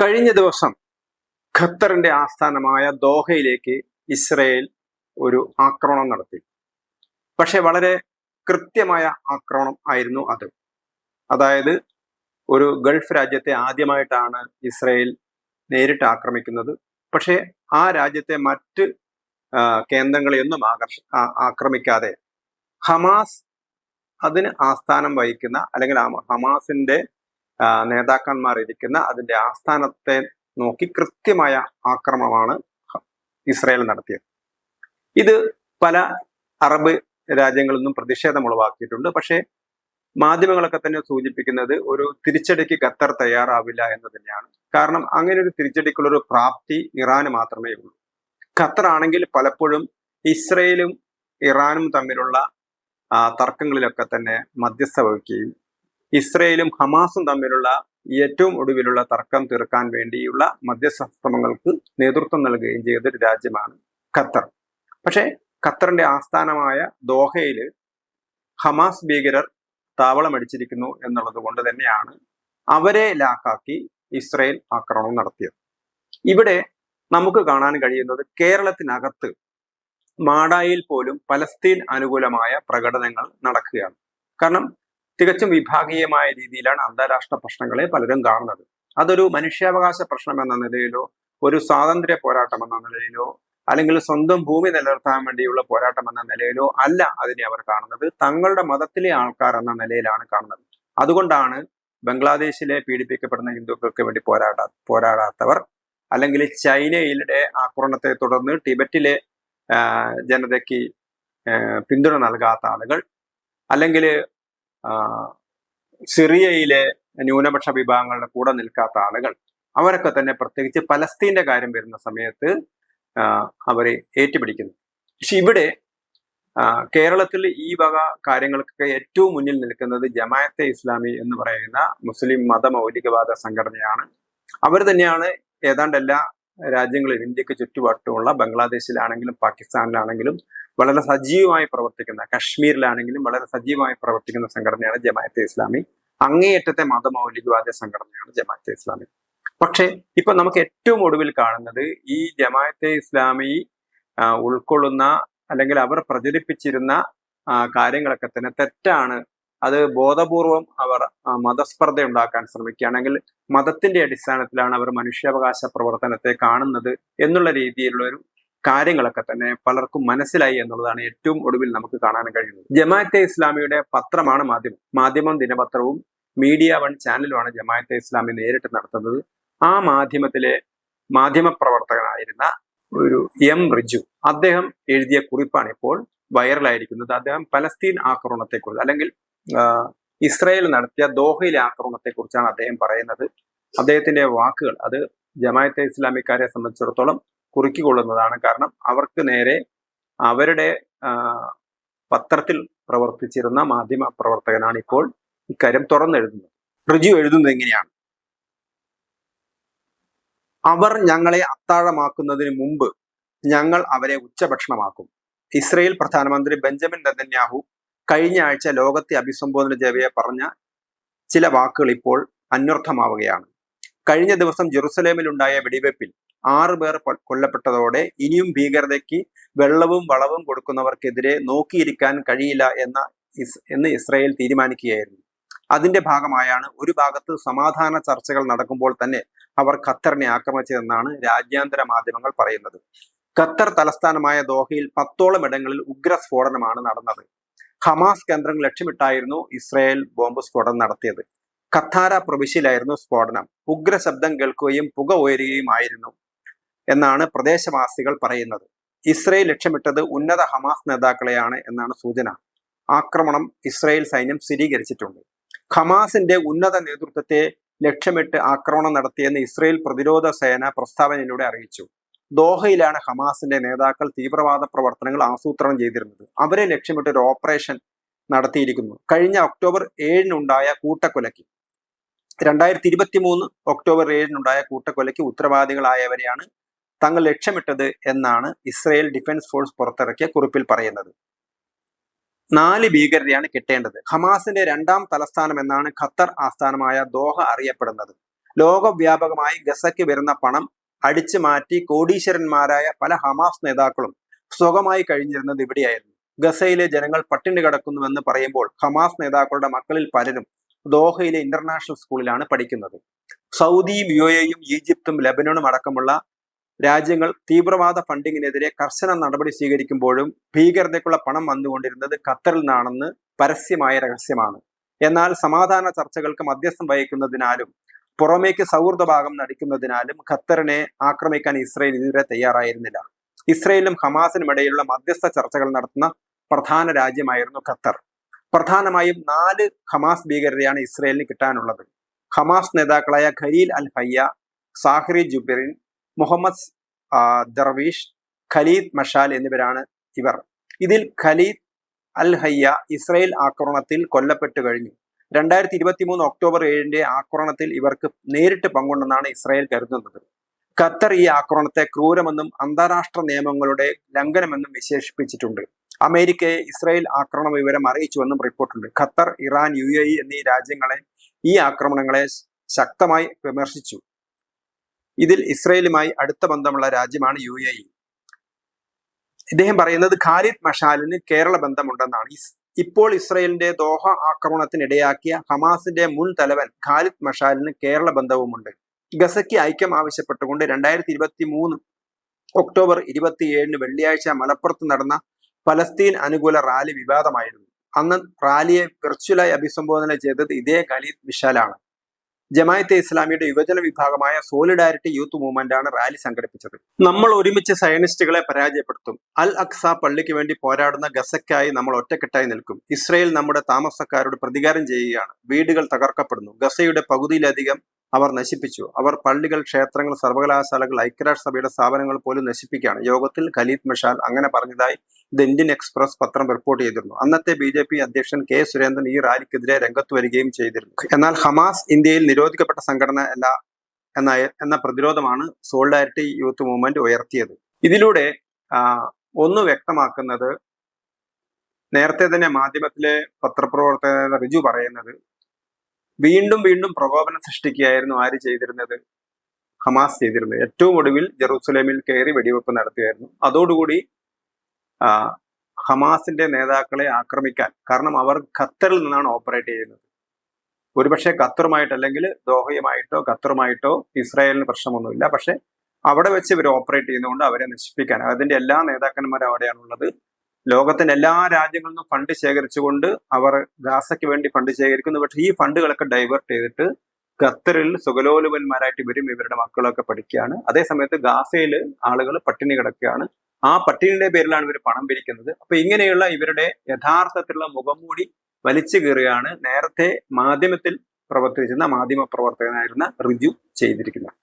കഴിഞ്ഞ ദിവസം ഖത്തറിന്റെ ആസ്ഥാനമായ ദോഹയിലേക്ക് ഇസ്രയേൽ ഒരു ആക്രമണം നടത്തി. പക്ഷെ വളരെ കൃത്യമായ ആക്രമണം ആയിരുന്നു അത്. അതായത് ഒരു ഗൾഫ് രാജ്യത്തെ ആദ്യമായിട്ടാണ് ഇസ്രയേൽ നേരിട്ട് ആക്രമിക്കുന്നത്. പക്ഷേ ആ രാജ്യത്തെ മറ്റ് കേന്ദ്രങ്ങളെയൊന്നും ആകർഷ ആക്രമിക്കാതെ ഹമാസ് അതിന് ആസ്ഥാനം വഹിക്കുന്ന അല്ലെങ്കിൽ ഹമാസിന്റെ നേതാക്കന്മാർ ഇരിക്കുന്ന അതിന്റെ ആസ്ഥാനത്തെ നോക്കി കൃത്യമായ ആക്രമണമാണ് ഇസ്രായേൽ നടത്തിയത്. ഇത് പല അറബ് രാജ്യങ്ങളിൽ നിന്നും പ്രതിഷേധം ഉളവാക്കിയിട്ടുണ്ട്. പക്ഷേ മാധ്യമങ്ങളൊക്കെ തന്നെ സൂചിപ്പിക്കുന്നത് ഒരു തിരിച്ചടിക്ക് ഖത്തർ തയ്യാറാവില്ല എന്ന് തന്നെയാണ്. കാരണം അങ്ങനെ ഒരു തിരിച്ചടിക്കുള്ള ഒരു പ്രാപ്തി ഇറാന് മാത്രമേ ഉള്ളൂ. ഖത്തർ ആണെങ്കിൽ പലപ്പോഴും ഇസ്രയേലും ഇറാനും തമ്മിലുള്ള തർക്കങ്ങളിലൊക്കെ തന്നെ മധ്യസ്ഥ വഹിക്കുകയും ഇസ്രയേലും ഹമാസും തമ്മിലുള്ള ഏറ്റവും ഒടുവിലുള്ള തർക്കം തീർക്കാൻ വേണ്ടിയുള്ള മധ്യസ്ഥ ശ്രമങ്ങൾക്ക് നേതൃത്വം നൽകുകയും ചെയ്ത ഒരു രാജ്യമാണ് ഖത്തർ. പക്ഷേ ഖത്തറിന്റെ ആസ്ഥാനമായ ദോഹയിൽ ഹമാസ് ഭീകരർ താവളമടിച്ചിരിക്കുന്നു എന്നുള്ളത് കൊണ്ട് തന്നെയാണ് അവരെ ലാക്കാക്കി ഇസ്രയേൽ ആക്രമണം നടത്തിയത്. ഇവിടെ നമുക്ക് കാണാൻ കഴിയുന്നത് കേരളത്തിനകത്ത് മാടായിൽ പോലും പലസ്തീൻ അനുകൂലമായ പ്രകടനങ്ങൾ നടക്കുകയാണ്. കാരണം തികച്ചും വിഭാഗീയമായ രീതിയിലാണ് അന്താരാഷ്ട്ര പ്രശ്നങ്ങളെ പലരും കാണുന്നത്. അതൊരു മനുഷ്യാവകാശ പ്രശ്നം എന്ന നിലയിലോ ഒരു സ്വാതന്ത്ര്യ പോരാട്ടം എന്ന നിലയിലോ അല്ലെങ്കിൽ സ്വന്തം ഭൂമി നിലനിർത്താൻ വേണ്ടിയുള്ള പോരാട്ടം എന്ന നിലയിലോ അല്ല അതിനെ അവർ കാണുന്നത്. തങ്ങളുടെ മതത്തിലെ ആൾക്കാർ എന്ന നിലയിലാണ് കാണുന്നത്. അതുകൊണ്ടാണ് ബംഗ്ലാദേശിലെ പീഡിപ്പിക്കപ്പെടുന്ന ഹിന്ദുക്കൾക്ക് വേണ്ടി പോരാടാ പോരാടാത്തവർ അല്ലെങ്കിൽ ചൈനയിലെ ആക്രമണത്തെ തുടർന്ന് ടിബറ്റിലെ ജനതയ്ക്ക് പിന്തുണ നൽകാത്ത ആളുകൾ അല്ലെങ്കിൽ സിറിയയിലെ ന്യൂനപക്ഷ വിഭാഗങ്ങളുടെ കൂടെ നിൽക്കാത്ത ആളുകൾ. അവരൊക്കെ തന്നെ പ്രത്യേകിച്ച് പലസ്തീന്റെ കാര്യം വരുന്ന സമയത്ത് അവരെ ഏറ്റുപിടിക്കുന്നു. പക്ഷെ ഇവിടെ കേരളത്തിൽ ഈ വക കാര്യങ്ങൾക്കൊക്കെ ഏറ്റവും മുന്നിൽ നിൽക്കുന്നത് ജമാഅത്തെ ഇസ്ലാമി എന്ന് പറയുന്ന മുസ്ലിം മത മതമൗലികവാദ സംഘടനയാണ്. അവർ തന്നെയാണ് ഏതാണ്ട് എല്ലാ രാജ്യങ്ങളിലും ഇന്ത്യയ്ക്ക് ചുറ്റുപാട്ടുമുള്ള ബംഗ്ലാദേശിലാണെങ്കിലും പാകിസ്ഥാനിലാണെങ്കിലും വളരെ സജീവമായി പ്രവർത്തിക്കുന്ന കശ്മീരിലാണെങ്കിലും വളരെ സജീവമായി പ്രവർത്തിക്കുന്ന സംഘടനയാണ് ജമാഅത്തെ ഇസ്ലാമി. അങ്ങേയറ്റത്തെ മതമൗലികവാദ സംഘടനയാണ് ജമാഅത്തെ ഇസ്ലാമി. പക്ഷെ ഇപ്പൊ നമുക്ക് ഏറ്റവും ഒടുവിൽ കാണുന്നത് ഈ ജമാഅത്തെ ഇസ്ലാമി ഉൾക്കൊള്ളുന്ന അല്ലെങ്കിൽ അവർ പ്രചരിപ്പിച്ചിരുന്ന കാര്യങ്ങളൊക്കെ തന്നെ തെറ്റാണ്. അത് ബോധപൂർവം അവർ മതസ്പർദ്ധ ഉണ്ടാക്കാൻ ശ്രമിക്കുകയാണെങ്കിൽ മതത്തിന്റെ അടിസ്ഥാനത്തിലാണ് അവർ മനുഷ്യാവകാശ പ്രവർത്തനത്തെ കാണുന്നത് എന്നുള്ള രീതിയിലുള്ള ഒരു കാര്യങ്ങളൊക്കെ തന്നെ പലർക്കും മനസ്സിലായി എന്നുള്ളതാണ് ഏറ്റവും ഒടുവിൽ നമുക്ക് കാണാൻ കഴിയുന്നത്. ജമാഅത്തെ ഇസ്ലാമിയുടെ പത്രമാണ് മാധ്യമം. മാധ്യമം ദിനപത്രവും മീഡിയ വൺ ചാനലുമാണ് ജമാഅത്തെ ഇസ്ലാമി നേരിട്ട് നടത്തുന്നത്. ആ മാധ്യമത്തിലെ മാധ്യമ പ്രവർത്തകനായിരുന്ന ഒരു എം റിജു അദ്ദേഹം എഴുതിയ കുറിപ്പാണ് ഇപ്പോൾ വൈറലായിരിക്കുന്നത്. അദ്ദേഹം പലസ്തീൻ ആക്രമണത്തെക്കുറിച്ച് അല്ലെങ്കിൽ ഇസ്രായേൽ നടത്തിയ ദോഹയിലെ ആക്രമണത്തെക്കുറിച്ചാണ് അദ്ദേഹം പറയുന്നത്. അദ്ദേഹത്തിന്റെ വാക്കുകൾ അത് ജമാഅത്തെ ഇസ്ലാമിക്കാരെ സംബന്ധിച്ചിടത്തോളം കുറുക്കിക്കൊള്ളുന്നതാണ് കാരണം അവർക്ക് നേരെ അവരുടെ പത്രത്തിൽ പ്രവർത്തിച്ചിരുന്ന മാധ്യമ പ്രവർത്തകനാണ് ഇപ്പോൾ ഇക്കാര്യം തുറന്നെഴുതുന്നത്. റിജു എഴുതുന്നത് എങ്ങനെയാണ്? അവർ ഞങ്ങളെ അത്താഴമാക്കുന്നതിന് മുമ്പ് ഞങ്ങൾ അവരെ ഉച്ചഭക്ഷണമാക്കും. ഇസ്രയേൽ പ്രധാനമന്ത്രി ബെഞ്ചമിൻ നെതന്യാഹു കഴിഞ്ഞ ആഴ്ച ലോകത്തെ അഭിസംബോധന ചെയ്യവെ പറഞ്ഞ ചില വാക്കുകൾ ഇപ്പോൾ അന്വർത്ഥമാവുകയാണ്. കഴിഞ്ഞ ദിവസം ജെറുസലേമിലുണ്ടായ വെടിവെപ്പിൽ ആറു പേർ കൊല്ലപ്പെട്ടതോടെ ഇനിയും ഭീകരതയ്ക്ക് വെള്ളവും വളവും കൊടുക്കുന്നവർക്കെതിരെ നോക്കിയിരിക്കാൻ കഴിയില്ല എന്ന ഇസ് എന്ന് ഇസ്രായേൽ തീരുമാനിക്കുകയായിരുന്നു. അതിന്റെ ഭാഗമായാണ് ഒരു ഭാഗത്ത് സമാധാന ചർച്ചകൾ നടക്കുമ്പോൾ തന്നെ അവർ ഖത്തറിനെ ആക്രമിച്ചതെന്നാണ് രാജ്യാന്തര മാധ്യമങ്ങൾ പറയുന്നത്. ഖത്തർ തലസ്ഥാനമായ ദോഹയിൽ പത്തോളം ഇടങ്ങളിൽ ഉഗ്ര സ്ഫോടനമാണ് നടന്നത്. ഹമാസ് കേന്ദ്രങ്ങൾ ലക്ഷ്യമിട്ടായിരുന്നു ഇസ്രായേൽ ബോംബ് സ്ഫോടനം നടത്തിയത്. ഖത്താര പ്രവിശ്യയിലായിരുന്നു സ്ഫോടനം. ഉഗ്ര ശബ്ദം കേൾക്കുകയും പുക ഉയരുകയുമായിരുന്നു എന്നാണ് പ്രദേശവാസികൾ പറയുന്നത്. ഇസ്രയേൽ ലക്ഷ്യമിട്ടത് ഉന്നത ഹമാസ് നേതാക്കളെയാണ് എന്നാണ് സൂചന. ആക്രമണം ഇസ്രയേൽ സൈന്യം സ്ഥിരീകരിച്ചിട്ടുണ്ട്. ഹമാസിന്റെ ഉന്നത നേതൃത്വത്തെ ലക്ഷ്യമിട്ട് ആക്രമണം നടത്തിയെന്ന് ഇസ്രയേൽ പ്രതിരോധ സേന പ്രസ്താവനയിലൂടെ അറിയിച്ചു. ദോഹയിലാണ് ഹമാസിന്റെ നേതാക്കൾ തീവ്രവാദ പ്രവർത്തനങ്ങൾ ആസൂത്രണം ചെയ്തിരുന്നത്. അവരെ ലക്ഷ്യമിട്ട് ഒരു ഓപ്പറേഷൻ നടത്തിയിരിക്കുന്നു. കഴിഞ്ഞ ഒക്ടോബർ ഏഴിനുണ്ടായ കൂട്ടക്കൊലയ്ക്ക്. രണ്ടായിരത്തി ഇരുപത്തി മൂന്ന് ഒക്ടോബർ ഏഴിനുണ്ടായ കൂട്ടക്കൊലയ്ക്ക് ഉത്തരവാദികളായവരെയാണ് തങ്ങൾ ലക്ഷ്യമിട്ടത് എന്നാണ് ഇസ്രയേൽ ഡിഫൻസ് ഫോഴ്സ് പുറത്തിറക്കിയ കുറിപ്പിൽ പറയുന്നത്. നാല് ഭീകരരെയാണ് കിട്ടേണ്ടത്. ഹമാസിന്റെ രണ്ടാം തലസ്ഥാനം എന്നാണ് ഖത്തർ ആസ്ഥാനമായ ദോഹ അറിയപ്പെടുന്നത്. ലോകവ്യാപകമായി ഗസയ്ക്ക് വരുന്ന പണം അടിച്ചു മാറ്റി കോടീശ്വരന്മാരായ പല ഹമാസ് നേതാക്കളും സുഖമായി കഴിഞ്ഞിരുന്നത് ഇവിടെയായിരുന്നു. ഗസയിലെ ജനങ്ങൾ പട്ടിണി കിടക്കുന്നുവെന്ന് പറയുമ്പോൾ ഹമാസ് നേതാക്കളുടെ മക്കളിൽ പലരും ദോഹയിലെ ഇന്റർനാഷണൽ സ്കൂളിലാണ് പഠിക്കുന്നത്. സൗദിയും യു എയും ഈജിപ്തും ലബനനും അടക്കമുള്ള രാജ്യങ്ങൾ തീവ്രവാദ ഫണ്ടിങ്ങിനെതിരെ കർശന നടപടി സ്വീകരിക്കുമ്പോഴും ഭീകരതയ്ക്കുള്ള പണം വന്നുകൊണ്ടിരുന്നത് ഖത്തറിൽ നിന്നാണെന്ന് പരസ്യമായ രഹസ്യമാണ്. എന്നാൽ സമാധാന ചർച്ചകൾക്ക് മധ്യസ്ഥം വഹിക്കുന്നതിനാലും പുറമേക്ക് സൗഹൃദ ഭാഗം നടിക്കുന്നതിനാലും ഖത്തറിനെ ആക്രമിക്കാൻ ഇസ്രയേൽ ഇതുവരെ തയ്യാറായിരുന്നില്ല. ഇസ്രയേലും ഹമാസിനും ഇടയിലുള്ള മധ്യസ്ഥ ചർച്ചകൾ നടത്തുന്ന പ്രധാന രാജ്യമായിരുന്നു ഖത്തർ. പ്രധാനമായും നാല് ഹമാസ് ഭീകരരെയാണ് ഇസ്രയേലിന് കിട്ടാനുള്ളത്. ഹമാസ് നേതാക്കളായ Khalil al Hayya Zaher Jabarin Muhammad Darwish Khalid Mashal എന്നിവരാണ് ഇവർ. ഇതിൽ ഖലീദ് അൽ ഹയ്യ ഇസ്രയേൽ ആക്രമണത്തിൽ കൊല്ലപ്പെട്ടു കഴിഞ്ഞു. രണ്ടായിരത്തി ഇരുപത്തി മൂന്ന് ഒക്ടോബർ ഏഴിന്റെ ആക്രമണത്തിൽ ഇവർക്ക് നേരിട്ട് പങ്കുണ്ടെന്നാണ് ഇസ്രായേൽ കരുതുന്നത്. ഖത്തർ ഈ ആക്രമണത്തെ ക്രൂരമെന്നും അന്താരാഷ്ട്ര നിയമങ്ങളുടെ ലംഘനമെന്നും വിശേഷിപ്പിച്ചിട്ടുണ്ട്. അമേരിക്കയെ ഇസ്രായേൽ ആക്രമണ വിവരം അറിയിച്ചുവെന്നും റിപ്പോർട്ടുണ്ട്. ഖത്തർ ഇറാൻ യു എന്നീ രാജ്യങ്ങളെ ഈ ആക്രമണങ്ങളെ ശക്തമായി വിമർശിച്ചു. ഇതിൽ ഇസ്രയേലുമായി അടുത്ത ബന്ധമുള്ള രാജ്യമാണ് യു എ ഇ. ഇദ്ദേഹം പറയുന്നത് ഖാലിദ് മഷാലിന് കേരള ബന്ധമുണ്ടെന്നാണ്. ഇപ്പോൾ ഇസ്രയേലിന്റെ ദോഹ ആക്രമണത്തിനിടയാക്കിയ ഹമാസിന്റെ മുൻ തലവൻ ഖാലിദ് മഷാലിന് കേരള ബന്ധവുമുണ്ട്. ഗസയ്ക്ക് ഐക്യം ആവശ്യപ്പെട്ടുകൊണ്ട് രണ്ടായിരത്തി ഇരുപത്തി മൂന്ന് ഒക്ടോബർ ഇരുപത്തിയേഴിന് വെള്ളിയാഴ്ച മലപ്പുറത്ത് നടന്ന പലസ്തീൻ അനുകൂല റാലി വിവാദമായിരുന്നു. അന്ന് റാലിയെ വിർച്വലായി അഭിസംബോധന ചെയ്തത് ഇതേ ഖാലിദ് വിശാലാണ് ജമായത്തെ ഇസ്ലാമിയുടെ യുവജന വിഭാഗമായ സോളിഡാരിറ്റി യൂത്ത് മൂവ്മെന്റ് ആണ് റാലി സംഘടിപ്പിച്ചത്. നമ്മൾ ഒരുമിച്ച് സയനിസ്റ്റുകളെ പരാജയപ്പെടുത്തും. അൽ അക്സ പള്ളിക്ക് വേണ്ടി പോരാടുന്ന ഗസയ്ക്കായി നമ്മൾ ഒറ്റക്കെട്ടായി നിൽക്കും. ഇസ്രയേൽ നമ്മുടെ താമസക്കാരോട് പ്രതികാരം ചെയ്യുകയാണ്. വീടുകൾ തകർക്കപ്പെടുന്നു. ഗസയുടെ പകുതിയിലധികം അവർ നശിപ്പിച്ചു. അവർ പള്ളികൾ ക്ഷേത്രങ്ങൾ സർവകലാശാലകൾ ഐക്യരാഷ്ട്രസഭയുടെ സ്ഥാപനങ്ങൾ പോലും നശിപ്പിക്കുകയാണ്. യോഗത്തിൽ ഖലീദ് മഷാൽ അങ്ങനെ പറഞ്ഞതായി ദ ഇന്ത്യൻ എക്സ്പ്രസ് പത്രം റിപ്പോർട്ട് ചെയ്തിരുന്നു. അന്നത്തെ ബി ജെ പി അധ്യക്ഷൻ കെ സുരേന്ദ്രൻ ഈ റാലിക്കെതിരെ രംഗത്ത് വരികയും ചെയ്തിരുന്നു. എന്നാൽ ഹമാസ് ഇന്ത്യയിൽ നിരോധിക്കപ്പെട്ട സംഘടന അല്ല എന്ന എന്ന പ്രതിരോധമാണ് സോളിഡാരിറ്റി യൂത്ത് മൂവ്മെന്റ് ഉയർത്തിയത്. ഇതിലൂടെ ഒന്ന് വ്യക്തമാക്കുന്നത് നേരത്തെ തന്നെ മാധ്യമത്തിലെ പത്രപ്രവർത്തക റിജു പറയുന്നത് വീണ്ടും വീണ്ടും പ്രകോപനം സൃഷ്ടിക്കുകയായിരുന്നു ആര് ചെയ്തിരുന്നത്? ഹമാസ് ചെയ്തിരുന്നത്. ഏറ്റവും ഒടുവിൽ ജെറൂസലേമിൽ കയറി വെടിവെപ്പ് നടത്തുകയായിരുന്നു. അതോടുകൂടി ഹമാസിന്റെ നേതാക്കളെ ആക്രമിക്കാൻ. കാരണം അവർ ഖത്തറിൽ നിന്നാണ് ഓപ്പറേറ്റ് ചെയ്യുന്നത്. ഒരുപക്ഷെ ഖത്തറുമായിട്ട് അല്ലെങ്കിൽ ദോഹയുമായിട്ടോ ഖത്തറുമായിട്ടോ ഇസ്രായേലിന് പ്രശ്നമൊന്നുമില്ല. പക്ഷെ അവിടെ വെച്ച് ഇവർ ഓപ്പറേറ്റ് ചെയ്യുന്നതുകൊണ്ട് അവരെ നശിപ്പിക്കാൻ. അതിന്റെ എല്ലാ നേതാക്കന്മാരും അവിടെയാണുള്ളത്. ലോകത്തിന്റെ എല്ലാ രാജ്യങ്ങളിൽ നിന്നും ഫണ്ട് ശേഖരിച്ചുകൊണ്ട് അവർ ഗാസയ്ക്ക് വേണ്ടി ഫണ്ട് ശേഖരിക്കുന്നു. പക്ഷേ ഈ ഫണ്ടുകളൊക്കെ ഡൈവേർട്ട് ചെയ്തിട്ട് ഖത്തറിൽ സുഗലോലുപന്മാരായിട്ട് ഇവരും ഇവരുടെ മക്കളൊക്കെ പഠിക്കുകയാണ്. അതേസമയത്ത് ഗാസയിൽ ആളുകൾ പട്ടിണി കിടക്കുകയാണ്. ആ പട്ടിണിയുടെ പേരിലാണ് ഇവർ പണം പിരിക്കുന്നത്. അപ്പൊ ഇങ്ങനെയുള്ള ഇവരുടെ യഥാർത്ഥത്തിലുള്ള മുഖംമൂടി വലിച്ചു കീറുകയാണ് നേരത്തെ മാധ്യമത്തിൽ പ്രവർത്തിച്ചിരുന്ന മാധ്യമ പ്രവർത്തകനായിരുന്ന റിജു ചെയ്തിരിക്കുന്നത്.